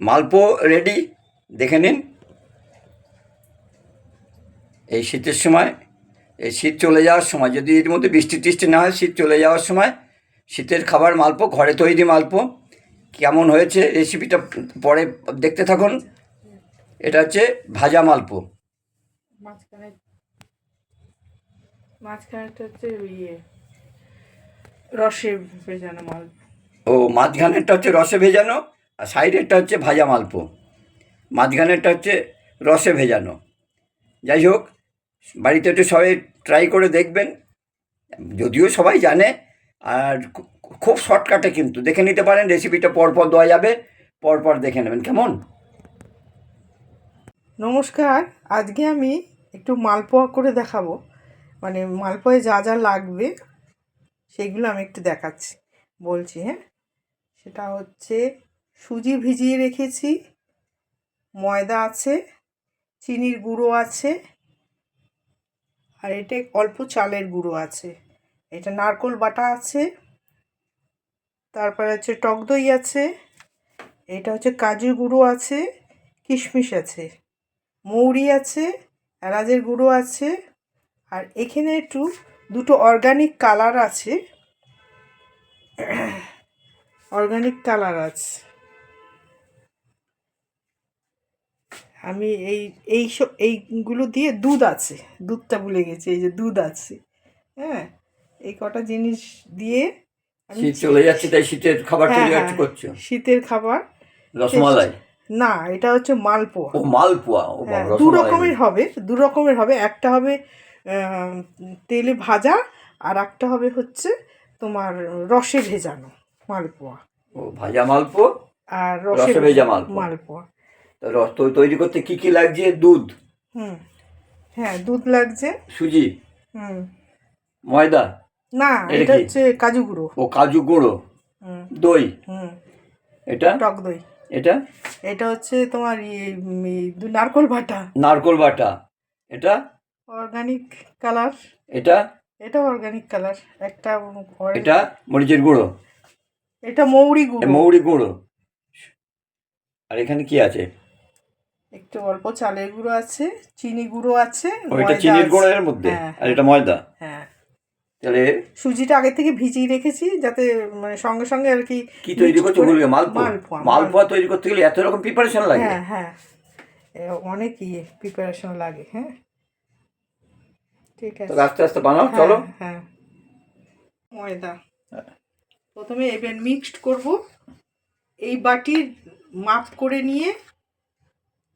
মালপো ready দেখে নিন। এই শীতের সময় এই শীত চলে যাওয়ার সময় যদি এর মধ্যে বৃষ্টি টিষ্টি না হয় শীত চলে যাওয়ার সময় শীতের খাবার মালপো ঘরে তৈরি মালপো কেমন হয়েছে রেসিপিটা পরে দেখতে থাকুন। এটা হচ্ছে ভাজা মালপো মাঝখানে মাঝখানেটা হচ্ছে ইয়ে রসে ভেজানো মাল ও মাঝখানেরটা হচ্ছে রসে ভেজানো। আর সাইডেরটা হচ্ছে ভাজা মালপো। মাঝখানেরটা হচ্ছে রসে ভেজানো। যাই হোক, বাড়িতে একটু সবাই ট্রাই করে দেখবেন। যদিও সবাই জানে, আর খুব শর্টকাটে কিন্তু। দেখে নিতে পারেন রেসিপিটা পরপর দেওয়া যাবে, পরপর দেখে নেবেন। কেমন? নমস্কার। আজকে আমি একটু মালপোয়া করে দেখাবো। মানে মালপোয়ায় যা যা লাগবে, সেগুলো আমি একটু দেখাচ্ছি, বলছি হ্যাঁ? সেটা হচ্ছে সুজি ভিজিয়ে রেখেছি। ময়দা আছে, চিনির গুঁড়ো আছে, আর এটা অল্প চালের গুঁড়ো আছে। এটা নারকোল বাটা আছে, তারপরে হচ্ছে টক দই আছে, এটা হচ্ছে কাজু গুঁড়ো আছে, কিশমিশ আছে, মৌরি আছে, এলাচের গুঁড়ো আছে, আর এখানে একটু দুটো অর্গানিক কালার আছে। অর্গানিক কালার আছে। আমি এই এই সব এইগুলো দিয়ে দুধ আছে। দুধটা ভুলে গেছি এই যে দুধ আছে। হ্যাঁ? এই কটা জিনিস দিয়ে শীত চলে যাচ্ছে তাই শীতের খাবার হ্যাঁ, তৈরি হ্যাঁ, করছ শীতের খাবার। রসমালাই? না এটা হচ্ছে মালপোয়া। ও মালপোয়া? ও হ্যাঁ দু রকমের হবে দু রকমের হবে। একটা হবে তেলে ভাজা আর একটা হবে হচ্ছে তোমার রসে ভেজানো মালপোয়া। ও ভাজা মালপোয়া? আর রসে ভেজা মালপোয়া। রস তৈরি করতে কি কি লাগছে? দুধ। হুম। হ্যাঁ দুধ লাগছে। সুজি। হুম। ময়দা। না এটা হচ্ছে কাজু গুঁড়ো। ও কাজু গুঁড়ো। হুম। দই। হুম। এটা? টক দই। এটা? এটা হচ্ছে তোমার ইয়ে নারকোল বাটা। নারকোল বাটা। এটা? Organic colour. এটা? এটা অর্গানিক কালার। একটা এটা? মরিচের গুঁড়ো। এটা মৌরি গুঁড়ো। মৌরি গুঁড়ো। আর এখানে কি আছে? একটু অল্প চালের গুঁড়ো আছে চিনি গুঁড়ো আছে ওইটা চিনির গুঁড়ো এর মধ্যে? হ্যাঁ, আর এটা ময়দা? হ্যাঁ। তাহলে সুজিটা আগে থেকে ভিজিয়ে রেখেছি যাতে মানে সঙ্গে সঙ্গে আর কি কি তৈরি করছ করে- বলবে? মালপোয়া? মালপোয়া তৈরি করতে গেলে এত রকম প্রিপারেশন লাগে? হ্যাঁ হ্যাঁ। অনেক ইয়ে প্রিপারেশন লাগে হ্যাঁ। ঠিক আছে। আস্তে আস্তে বানাও চলো। হ্যাঁ, হ্যাঁ। ময়দা প্রথমে এবার মিক্সড করব। এই বাটির মাপ করে নিয়ে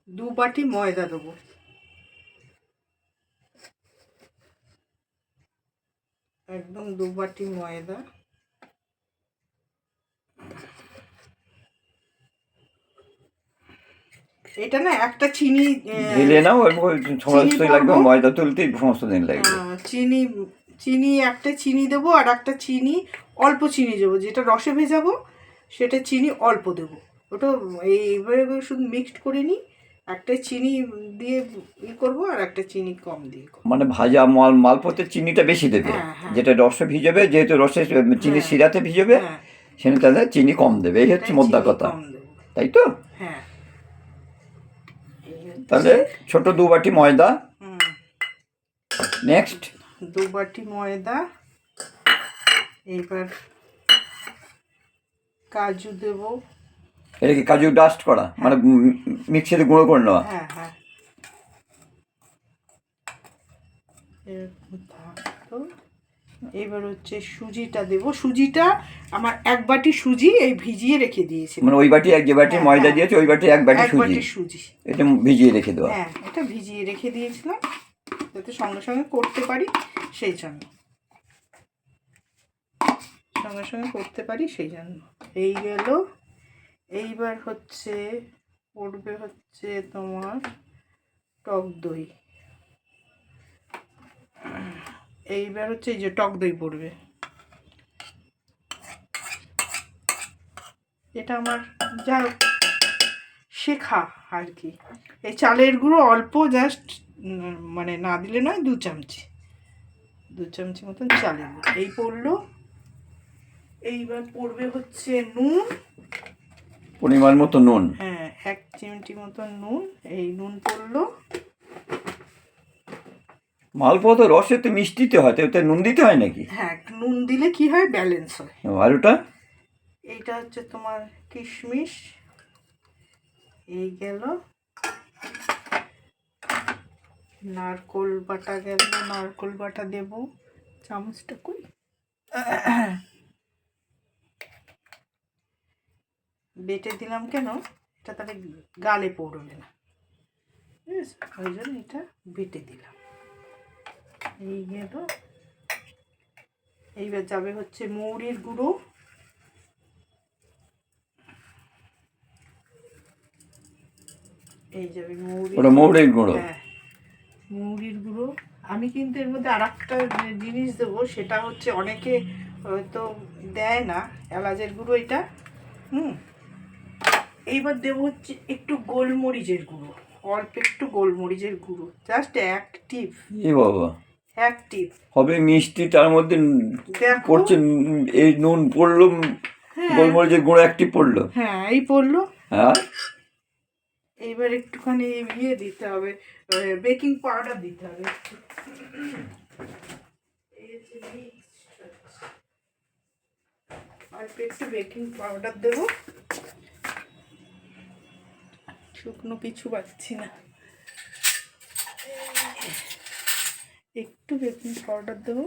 দু বাটি ময়দা দেবো। একদম দু বাটি ময়দা। এটা না একটা চিনি ঢেলে নাও সমস্ত লাগবে ময়দা তুলতেই সমস্ত দিন লাগবে চিনি চিনি একটা চিনি দেবো আর একটা চিনি অল্প চিনি দেবো। যেটা রসে ভেজাবো সেটা চিনি অল্প দেবো। ওটা এই এবারে এবারে শুধু মিক্সড করে নিই। একটা চিনি দিয়ে ই করব আর একটা চিনি কম দিয়ে করব। মানে ভাজা মাল মালপোতে চিনিটা বেশি দেবে। হ্যাঁ, হ্যাঁ। যেটা রসে ভিজবে যেহেতু রসে চিনি হ্যাঁ। শিরাতে ভিজাবে হ্যাঁ। সেখানে তাহলে চিনি কম দেবে। এই হচ্ছে চিনি মোদ্দা কথা। তাই তো? তাহলে ছোট দু বাটি ময়দা। হুম, নেক্সট দু বাটি ময়দা। এইবার কাজু দেবো। এটা কি কাজু ডাস্ট করা মানে মিক্সিতে গুঁড়ো করে নেওয়া। হ্যাঁ হ্যাঁ। এবার হচ্ছে সুজিটা দেব। সুজিটা আমার এক বাটি সুজি এই ভিজিয়ে রেখে দিয়েছি মানে ওই বাটি এক যে বাটি হ্যাঁ, ময়দা হ্যাঁ। দিয়েছে ওই বাটি এক বাটি সুজি। বাটি সুজি। এটা ভিজিয়ে রেখে দেওয়া। হ্যাঁ এটা ভিজিয়ে রেখে দিয়েছিলাম। যাতে সঙ্গে সঙ্গে করতে পারি সেই জন্য। সঙ্গে সঙ্গে করতে পারি সেই জন্য। এই গেল এইবার হচ্ছে, পড়বে হচ্ছে তোমার টক দই। এইবার হচ্ছে এই যে টক দই পড়বে। এটা আমার যা শেখা আর কি। এই চালের গুঁড়ো অল্প জাস্ট মানে না দিলে নয়, দু চামচি। দু চামচি মতন চালের গুঁড়ো। এই পড়ল। এইবার পড়বে হচ্ছে নুন। পরিমাণ মতো নুন। হ্যাঁ এক চিমটি মতো নুন এই নুন পড়ল। মালপোয়া তো রসে তো মিষ্টিতে হয় তো ওতে নুন দিতে হয় নাকি? হ্যাঁ নুন দিলে কি হয়? ব্যালেন্স হয়। আর ওটা এইটা হচ্ছে তোমার কিশমিশ। এই গেল। নারকোল বাটা গেল। নারকোল বাটা দেব। চামচটা কই? বেটে দিলাম কেন? এটা তাহলে গালে পড়বে না। বুঝেছ ওই জন্য এটা বেটে দিলাম। এই গেল। এইবার যাবে হচ্ছে মৌরির গুঁড়ো। এই যাবে মৌরি ওটা গুঁড়ো? হ্যাঁ মৌরির গুঁড়ো। আমি কিন্তু এর মধ্যে আর একটা জিনিস দেবো সেটা হচ্ছে অনেকে হয়তো দেয় না এলাচের গুঁড়ো এটা। হুম এইবার দেবো হচ্ছে একটু গোলমরিচের গুঁড়ো অল্প একটু গোলমরিচের গুঁড়ো জাস্ট অ্যাক্টিভ এ বাবা। অ্যাক্টিভ হবে মিষ্টি তার মধ্যে পড়ছে এই নুন পড়ল গোলমরিচের গুঁড়ো একটি পড়ল। হ্যাঁ এই পড়ল। হ্যাঁ। এইবার একটুখানি ইয়ে দিতে হবে বেকিং পাউডার দিতে হবে। অল্প একটু বেকিং পাউডার দেবো। শুকনো কিছু পাচ্ছি না। একটু বেকিং পাউডার দেবো।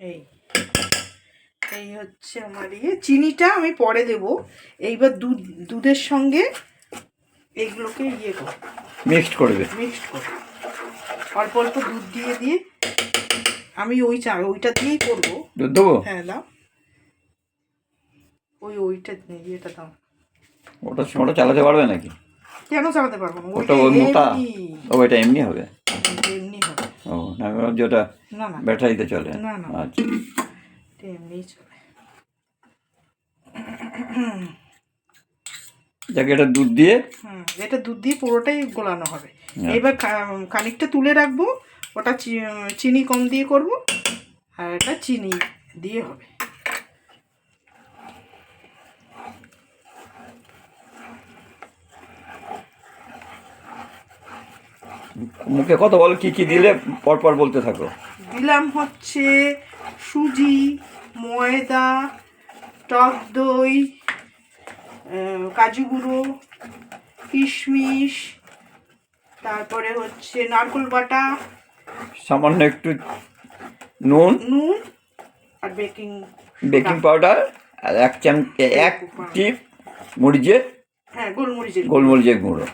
এই এই হচ্ছে আমার ইয়ে। চিনিটা আমি পরে দেব। এইবার দুধ দুধের সঙ্গে এইগুলোকে ইয়ে করো মিক্সড করবে মিক্সড করো অল্প অল্প দুধ দিয়ে দিয়ে আমি ওই চা ওইটা দিয়েই করব। দুধ দেবো? হ্যাঁ দাও। ওই ওইটা ইয়েটা দাও। ওটা ওটা চালাতে পারবে নাকি? কেন চালাতে পারব না? ওটা ওই মোটা। ও এটা এমনি হবে? এমনি হবে। ও না ওটা না না। ব্যাটারিতে চলে। না, না। আচ্ছা। এটা এমনিই চলে। যাকে এটা দুধ দিয়ে? হুম এটা দুধ দিয়ে পুরোটাই গোলানো হবে। হ্যাঁ। এবার খানিকটা তুলে রাখব। ওটা চিনি কম দিয়ে করব। আর এটা চিনি দিয়ে হবে। মুখে কত বলো কি কি দিলে পরপর বলতে থাকো। দিলাম হচ্ছে সুজি ময়দা টক দই কাজু গুঁড়ো কিশমিশ তারপরে হচ্ছে নারকেল বাটা সামান্য একটু নুন। নুন আর বেকিং বেকিং পাউডার আর এক চাম এক টিপ মরিচের হ্যাঁ গোলমরিচের। গোলমরিচের গুঁড়ো।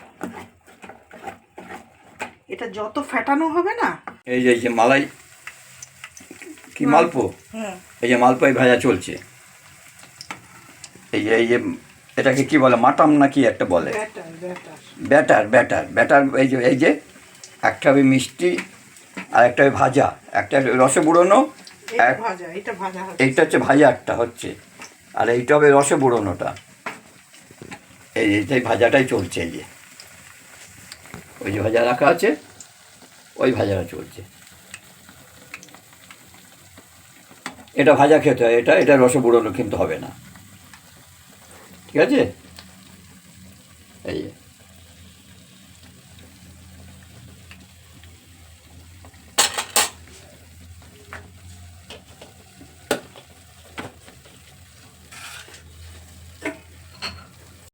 এটা যত ফেটানো হবে না। এই যে এই যে মালাই কি মালপো? হুম এই যে মালপোয় ভাজা চলছে। এই যে এই যে এটাকে কি বলে মাটাম না কি একটা বলে? Batter batter. ব্যাটার এই যে এই যে একটা হবে মিষ্টি আর একটা হবে ভাজা। একটা রসে বুড়োনো এইটা হচ্ছে ভাজা হচ্ছে হচ্ছে। আর এইটা হবে রসে বুড়োনোটা। এই এইটাই ভাজাটাই চলছে এই যে। ওই যে ভাজা রাখা আছে, ওই ভাজাটা চলছে। এটা ভাজা খেতে হয়, এটা এটা রসগুঁড়ো কিন্তু হবে না। ঠিক আছে? এই